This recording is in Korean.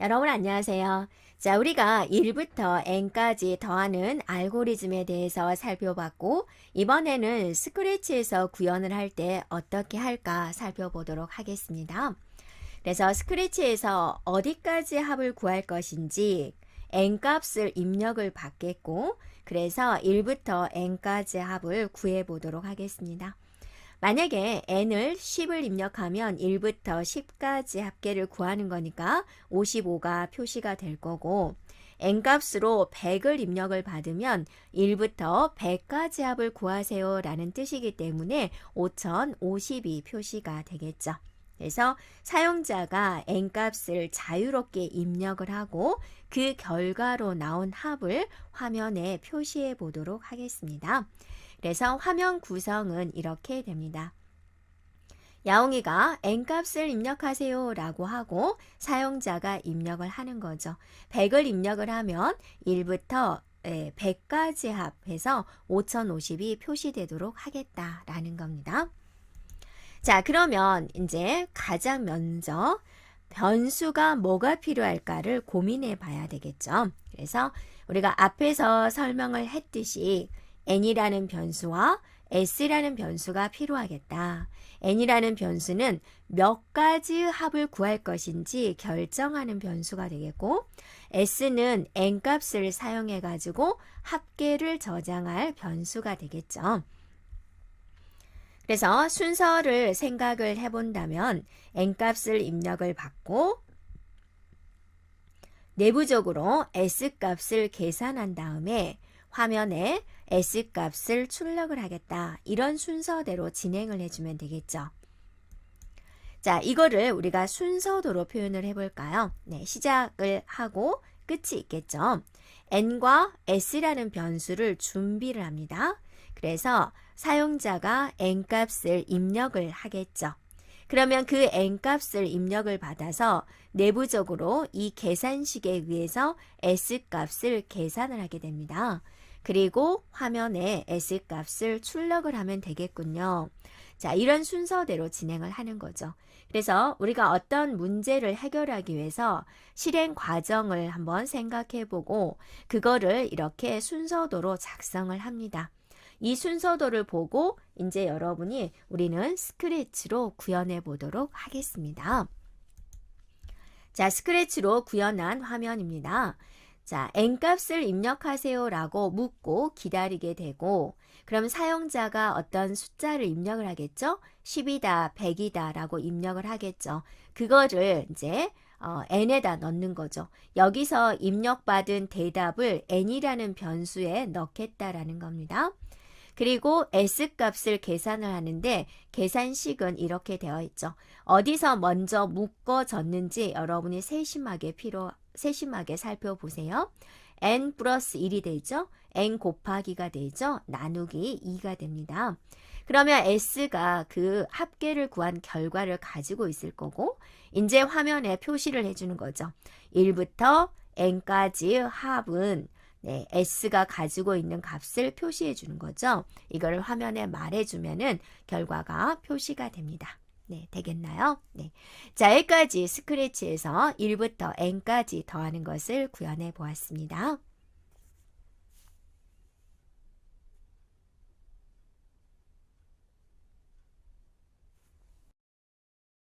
여러분 안녕하세요. 자, 우리가 1부터 n까지 더하는 알고리즘에 대해서 살펴봤고, 이번에는 스크래치에서 구현을 할 때 어떻게 할까 살펴보도록 하겠습니다. 그래서 스크래치에서 어디까지 합을 구할 것인지 n 값을 입력을 받겠고, 그래서 1부터 n까지 합을 구해 보도록 하겠습니다. 만약에 n을 10을 입력하면 1부터 10까지 합계를 구하는 거니까 55가 표시가 될 거고 n 값으로 100을 입력을 받으면 1부터 100까지 합을 구하세요 라는 뜻이기 때문에 5050이 표시가 되겠죠. 그래서 사용자가 n 값을 자유롭게 입력을 하고 그 결과로 나온 합을 화면에 표시해 보도록 하겠습니다. 그래서 화면 구성은 이렇게 됩니다. 야옹이가 n값을 입력하세요 라고 하고 사용자가 입력을 하는 거죠. 100을 입력을 하면 1부터 100까지 합해서 5050이 표시되도록 하겠다라는 겁니다. 자, 그러면 이제 가장 먼저 변수가 뭐가 필요할까를 고민해 봐야 되겠죠. 그래서 우리가 앞에서 설명을 했듯이 n이라는 변수와 s라는 변수가 필요하겠다. n이라는 변수는 몇 가지 합을 구할 것인지 결정하는 변수가 되겠고 s는 n 값을 사용해 가지고 합계를 저장할 변수가 되겠죠. 그래서 순서를 생각을 해본다면 n 값을 입력을 받고 내부적으로 s 값을 계산한 다음에 화면에 S 값을 출력을 하겠다. 이런 순서대로 진행을 해주면 되겠죠. 자, 이거를 우리가 순서도로 표현을 해볼까요? 네, 시작을 하고 끝이 있겠죠. n과 s라는 변수를 준비를 합니다. 그래서 사용자가 n 값을 입력을 하겠죠. 그러면 그 n 값을 입력을 받아서 내부적으로 이 계산식에 의해서 s 값을 계산을 하게 됩니다. 그리고 화면에 S 값을 출력을 하면 되겠군요. 자, 이런 순서대로 진행을 하는 거죠. 그래서 우리가 어떤 문제를 해결하기 위해서 실행 과정을 한번 생각해 보고 그거를 이렇게 순서도로 작성을 합니다. 이 순서도를 보고 이제 여러분이 우리는 스크래치로 구현해 보도록 하겠습니다. 자, 스크래치로 구현한 화면입니다. 자, n값을 입력하세요 라고 묻고 기다리게 되고 그럼 사용자가 어떤 숫자를 입력을 하겠죠? 10이다, 100이다 라고 입력을 하겠죠. 그거를 이제 어, n에다 넣는 거죠. 여기서 입력받은 대답을 n이라는 변수에 넣겠다라는 겁니다. 그리고 s 값을 계산을 하는데 계산식은 이렇게 되어 있죠. 어디서 먼저 묶어졌는지 여러분이 세심하게 필요 세심하게 살펴보세요. n 플러스 1이 되죠. n 곱하기가 되죠. 나누기 2가 됩니다. 그러면 s가 그 합계를 구한 결과를 가지고 있을 거고 이제 화면에 표시를 해주는 거죠. 1부터 n까지 합은 네, s가 가지고 있는 값을 표시해 주는 거죠. 이걸 화면에 말해 주면은 결과가 표시가 됩니다. 네, 되겠나요? 네. 자, 여기까지 스크래치에서 1부터 n까지 더하는 것을 구현해 보았습니다.